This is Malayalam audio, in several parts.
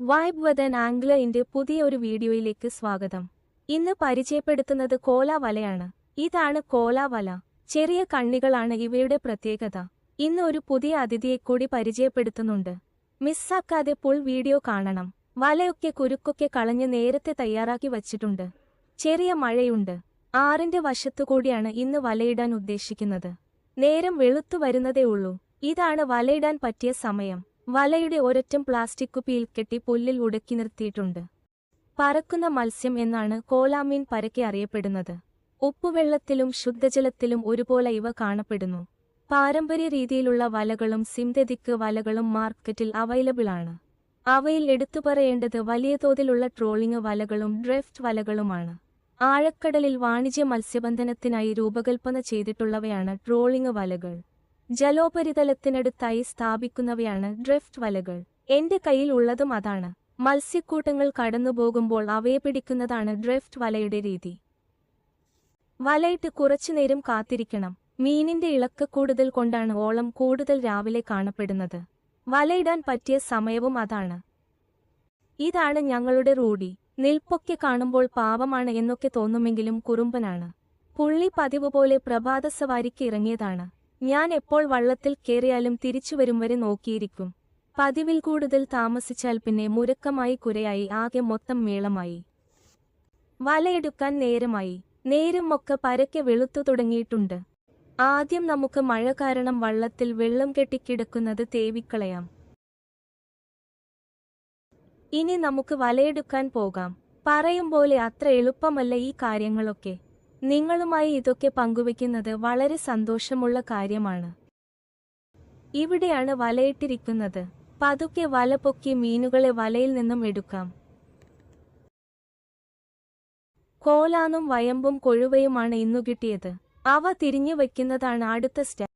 വൈബ് വദൻ ആംഗ്ലറിന്റെ പുതിയ ഒരു വീഡിയോയിലേക്ക് സ്വാഗതം. ഇന്ന് പരിചയപ്പെടുത്തുന്നത് കോല വലയാണ് ഇതാണ് കോല വല ചെറിയ കണ്ണികളാണ് ഇവയുടെ പ്രത്യേകത. ഇന്ന് ഒരു പുതിയ അതിഥിയെ കൂടി പരിചയപ്പെടുത്തുന്നുണ്ട്. മിസ്സാക്കാതെ പുൾ വീഡിയോ കാണണം. വലയൊക്കെ കുരുക്കൊക്കെ കളഞ്ഞ് നേരത്തെ തയ്യാറാക്കി വച്ചിട്ടുണ്ട്. ചെറിയ മഴയുണ്ട്. ആറിന്റെ വശത്തുകൂടിയാണ് ഇന്ന് വലയിടാൻ ഉദ്ദേശിക്കുന്നത്. നേരം വെളുത്തു വരുന്നതേ ഉള്ളൂ. ഇതാണ് വലയിടാൻ പറ്റിയ സമയം. വലയുടെ ഒരറ്റം പ്ലാസ്റ്റിക് കുപ്പിയിൽ കെട്ടി പുല്ലിൽ ഉടക്കി നിർത്തിയിട്ടുണ്ട്. പറക്കുന്ന മത്സ്യം എന്നാണ് കോലാമീൻ പരക്കെ അറിയപ്പെടുന്നത്. ഉപ്പുവെള്ളത്തിലും ശുദ്ധജലത്തിലും ഒരുപോലെ ഇവ കാണപ്പെടുന്നു. പാരമ്പര്യ രീതിയിലുള്ള വലകളും സിന്തറ്റിക് വലകളും മാർക്കറ്റിൽ അവൈലബിൾ ആണ്. അവയിൽ എടുത്തു പറയേണ്ടത് വലിയ തോതിലുള്ള ട്രോളിംഗ് വലകളും ഡ്രിഫ്റ്റ് വലകളുമാണ്. ആഴക്കടലിൽ വാണിജ്യ മത്സ്യബന്ധനത്തിനായി രൂപകൽപ്പന ചെയ്തിട്ടുള്ളവയാണ് ട്രോളിംഗ് വലകൾ. ജലോപരിതലത്തിനടുത്തായി സ്ഥാപിക്കുന്നവയാണ് ഡ്രിഫ്റ്റ് വലകൾ. എന്റെ കയ്യിൽ ഉള്ളതും അതാണ്. മത്സ്യക്കൂട്ടങ്ങൾ കടന്നുപോകുമ്പോൾ അവയെ പിടിക്കുന്നതാണ് ഡ്രിഫ്റ്റ് വലയുടെ രീതി. വലയിട്ട് കുറച്ചുനേരം കാത്തിരിക്കണം. മീനിന്റെ ഇളക്കക്കൂടുതൽ കൊണ്ടാണ് ഓളം കൂടുതൽ രാവിലെ കാണപ്പെടുന്നത്. വലയിടാൻ പറ്റിയ സമയവും അതാണ്. ഇതാണ് ഞങ്ങളുടെ റൂഡി. നിൽപ്പൊക്കെ കാണുമ്പോൾ പാവമാണ് എന്നൊക്കെ തോന്നുമെങ്കിലും കുറുമ്പനാണ്. പുള്ളി പതിവ് പോലെ പ്രഭാതസവാരിക്ക് ഇറങ്ങിയതാണ്. ഞാൻ എപ്പോൾ വള്ളത്തിൽ കയറിയാലും തിരിച്ചുവരും വരെ നോക്കിയിരിക്കും. പതിവിൽ കൂടുതൽ താമസിച്ചാൽ പിന്നെ മുരക്കമായി കുരയായി ആകെ മൊത്തം മേളമായി. വലയെടുക്കാൻ നേരമായി. നേരം ഒക്കെ പരക്കെ വെളുത്തു തുടങ്ങിയിട്ടുണ്ട്. ആദ്യം നമുക്ക് മഴ കാരണം വള്ളത്തിൽ വെള്ളം കെട്ടിക്കിടക്കുന്നത് തേവിക്കളയാം. ഇനി നമുക്ക് വലയെടുക്കാൻ പോകാം. പറയും പോലെ അത്ര എളുപ്പമല്ല ഈ കാര്യങ്ങളൊക്കെ. നിങ്ങളുമായി ഇതൊക്കെ പങ്കുവെക്കുന്നത് വളരെ സന്തോഷമുള്ള കാര്യമാണ്. ഇവിടെയാണ് വലയിട്ടിരിക്കുന്നത്. പതുക്കെ വല പൊക്കി മീനുകളെ വലയിൽ നിന്നും എടുക്കാം. കോലാനും വയമ്പും കൊഴുവയുമാണ് ഇന്നു കിട്ടിയത്. അവ തിരിഞ്ഞു വയ്ക്കുന്നതാണ് അടുത്ത സ്റ്റെപ്പ്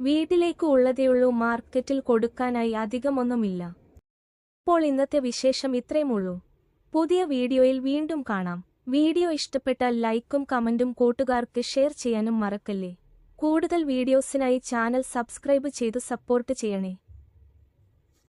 വീട്ടിലേക്ക് ഉള്ളതേയുള്ളൂ. മാർക്കറ്റിൽ കൊടുക്കാനായി അധികമൊന്നുമില്ല. ഇപ്പോൾ ഇന്നത്തെ വിശേഷം ഇത്രയുമുള്ളൂ പുതിയ വീഡിയോയിൽ വീണ്ടും കാണാം. വീഡിയോ ഇഷ്ടപ്പെട്ടാൽ ലൈക്കും കമന്റും കൂട്ടുകാർക്ക് ഷെയർ ചെയ്യാനും മറക്കല്ലേ. കൂടുതൽ വീഡിയോസിനായി ചാനൽ സബ്സ്ക്രൈബ് ചെയ്ത് സപ്പോർട്ട് ചെയ്യണേ.